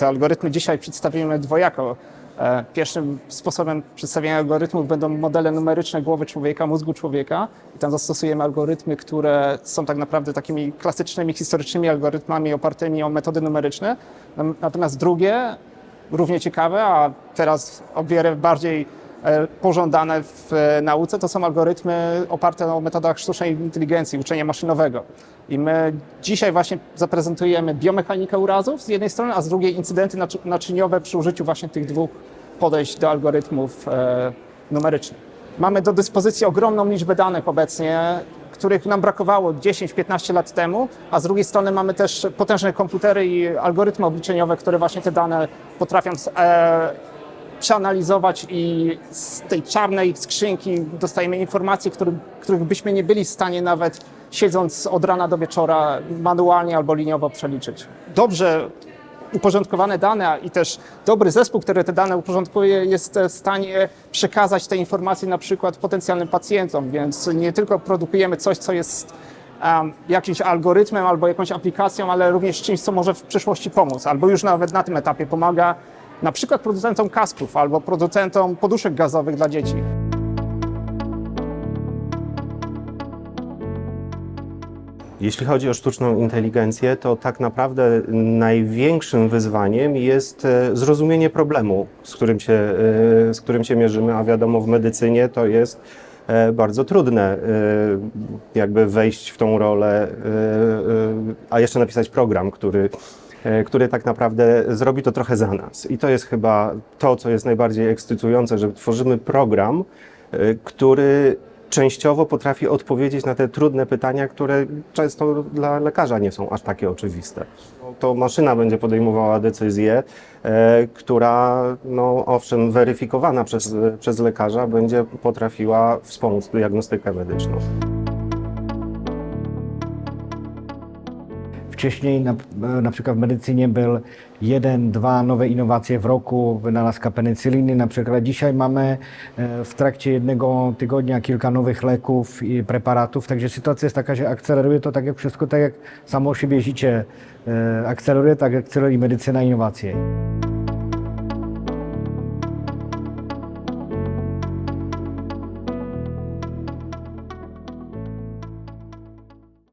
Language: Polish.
te algorytmy dzisiaj przedstawimy dwojako. E, Pierwszym sposobem przedstawienia algorytmów będą modele numeryczne głowy człowieka, mózgu człowieka. I tam zastosujemy algorytmy, które są tak naprawdę takimi klasycznymi, historycznymi algorytmami opartymi o metody numeryczne. Natomiast drugie, równie ciekawe, a teraz o wiele bardziej pożądane w e, nauce, to są algorytmy oparte o metodach sztucznej inteligencji, uczenia maszynowego. I my dzisiaj właśnie zaprezentujemy biomechanikę urazów z jednej strony, a z drugiej incydenty naczy- naczyniowe przy użyciu właśnie tych dwóch podejść do algorytmów e, numerycznych. Mamy do dyspozycji ogromną liczbę danych obecnie, których nam brakowało 10-15 lat temu, a z drugiej strony mamy też potężne komputery i algorytmy obliczeniowe, które właśnie te dane potrafią e, przeanalizować i z tej czarnej skrzynki dostajemy informacje, których, których byśmy nie byli w stanie nawet siedząc od rana do wieczora manualnie albo liniowo przeliczyć. Dobrze uporządkowane dane i też dobry zespół, który te dane uporządkuje, jest w stanie przekazać te informacje na przykład potencjalnym pacjentom, więc nie tylko produkujemy coś, co jest um, jakimś algorytmem albo jakąś aplikacją, ale również czymś, co może w przyszłości pomóc, albo już nawet na tym etapie pomaga na przykład producentom kasków albo producentom poduszek gazowych dla dzieci. Jeśli chodzi o sztuczną inteligencję, to tak naprawdę największym wyzwaniem jest e, zrozumienie problemu, z którym się, e, z którym się mierzymy, a wiadomo, w medycynie to jest e, bardzo trudne, jakby wejść w tą rolę, a jeszcze napisać program, który, który tak naprawdę zrobi to trochę za nas. I to jest chyba to, co jest najbardziej ekscytujące, że tworzymy program, e, który częściowo potrafi odpowiedzieć na te trudne pytania, które często dla lekarza nie są aż takie oczywiste. To maszyna będzie podejmowała decyzję, e, która, no owszem, weryfikowana przez, przez lekarza, będzie potrafiła wspomóc diagnostykę medyczną. Wcześniej na, na przykład w medycynie był jeden, dwa nowe innowacje w roku, wynalazka penicyliny na przykład. Dzisiaj mamy e, w trakcie jednego tygodnia kilka nowych leków i preparatów, także sytuacja jest taka, że akceleruje to tak jak wszystko, tak jak samo siebie życie e, akceleruje, tak akceleruje medycyna innowacje.